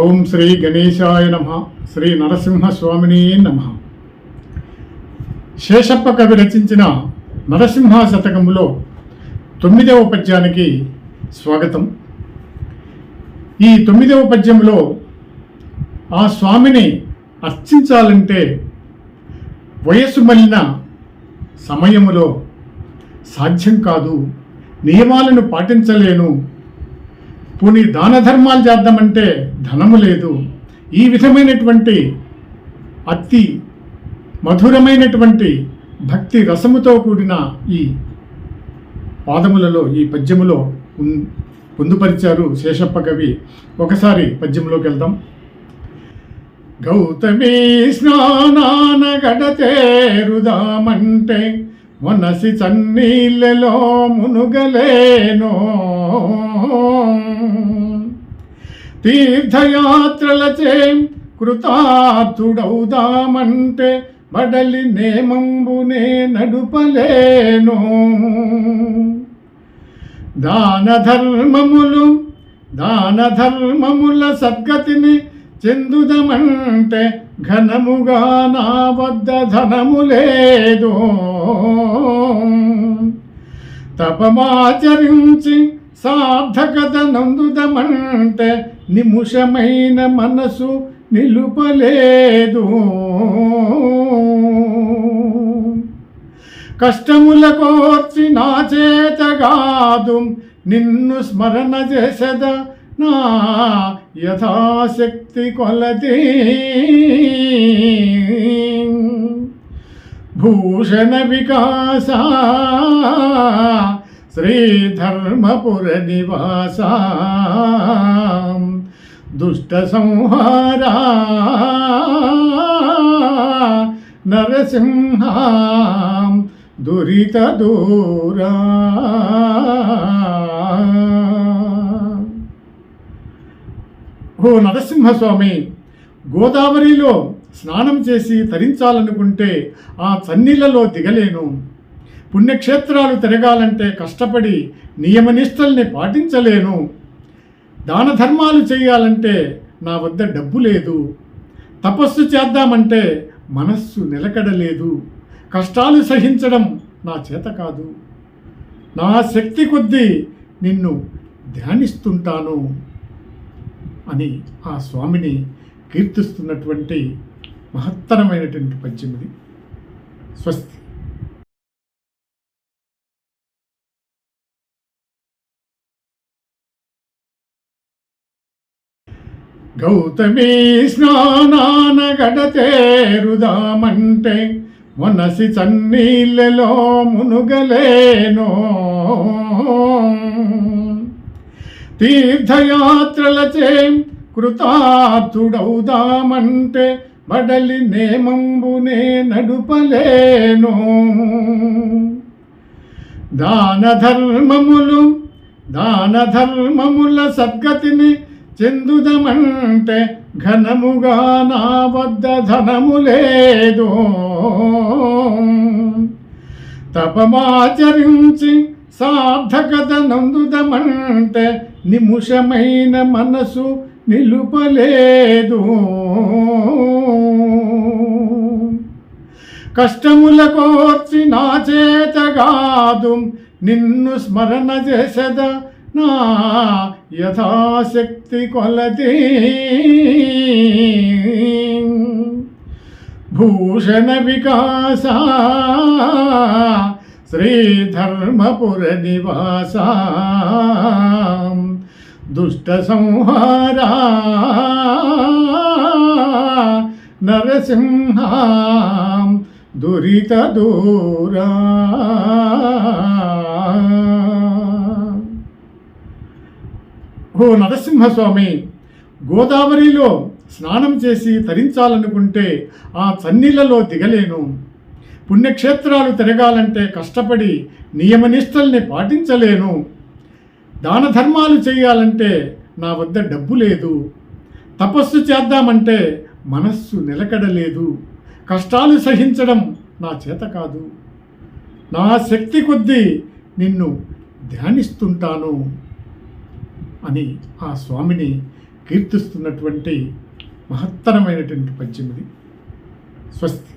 ఓం శ్రీ గణేశాయ నమ. శ్రీ నరసింహస్వామిని నమ. శేషప్ప కవి రచించిన నరసింహ శతకములో తొమ్మిదవ పద్యానికి స్వాగతం. ఈ తొమ్మిదవ పద్యంలో ఆ స్వామిని అర్చించాలంటే వయస్సు మళ్ళిన సమయములో సాధ్యం కాదు నియమాలను పాటించలేను పోనీ దాన ధర్మాలు చేద్దామంటే ధనము లేదు. ఈ విధమైనటువంటి అతి మధురమైనటువంటి భక్తి రసముతో కూడిన ఈ పాదములలో ఈ పద్యములో పొందుపరిచారు శేషప్ప కవి. ఒకసారి పద్యంలోకి వెళ్దాం. గౌతమి స్నానాన గడతేరుదామంటే మనసి చన్నీళ్ళలో మునుగలేనో తీర్థయాత్రలచే కృతార్థుడౌదామంటే బడలి నేమంబునే నడుపలేను. దాన ధర్మములు దాన ధర్మముల సద్గతిని చెందుదమంటే ఘనముగా నా వద్ద ధనము లేదు. తపమాచరించి సార్థకత నందుదమంటే నిముషమైన మనసు నిలుపలేదు. కష్టముల కోర్చి నా చేతగాదు నిన్ను స్మరణ చేసద నా యథాశక్తి కొలది. భూషణ వికాస శ్రీధర్మపుర నివాస దుష్ట సంహారా నరసింహ దురిత దూరా ఓ నరసింహస్వామి గోదావరిలో స్నానం చేసి తరించాలనుకుంటే ఆ చన్నీళ్ళలో దిగలేను. పుణ్యక్షేత్రాలు తిరగాలంటే కష్టపడి నియమనిష్టల్ని పాటించలేను. దాన ధర్మాలు చేయాలంటే నా వద్ద డబ్బు లేదు. తపస్సు చేద్దామంటే మనస్సు నిలకడలేదు. కష్టాలు సహించడం నా చేత కాదు. నా శక్తి కొద్దీ నిన్ను ధ్యానిస్తుంటాను అని ఆ స్వామిని కీర్తిస్తున్నటువంటి మహత్తరమైనటువంటి పద్యం ఇది స్వస్తి. గౌతమి స్నానాన గడతేరుదామంటే మనసి చన్నీళ్ళలో మునుగలేనో. తీర్థయాత్రలచే కృతార్థుడవుదామంటే బడలి నేమంబునే నడుపలేను. దాన ధర్మములు దాన ధర్మముల సద్గతిని చెందుదమంటే ఘనముగా నా వద్ద ధనము లేదు. తపమాచరించి సార్థకత నందుదమంటే నిముషమైన మనసు నిలుపలేదు. కష్టముల కోర్చి నా చేతగాదు నిన్ను స్మరణ చేసద నా యథాశక్తి కొలది భూషణ వికాస శ్రీధర్మపుర నివాస దుష్ట సంహారా నరసింహ దురిత దూరా ఓ నరసింహస్వామి గోదావరిలో స్నానం చేసి తరించాలనుకుంటే ఆ చన్నీళ్ళలో దిగలేను. పుణ్యక్షేత్రాలు తిరగాలంటే కష్టపడి నియమనిష్టల్ని పాటించలేను. దాన ధర్మాలు చేయాలంటే నా వద్ద డబ్బు లేదు. తపస్సు చేద్దామంటే మనస్సు నిలకడలేదు. కష్టాలు సహించడం నా చేత కాదు. నా శక్తి కొద్దీ నిన్ను ధ్యానిస్తుంటాను. అని ఆ స్వామిని కీర్తిస్తున్నటువంటి మహత్తరమైనటువంటి పద్యం ఇది. స్వస్తి.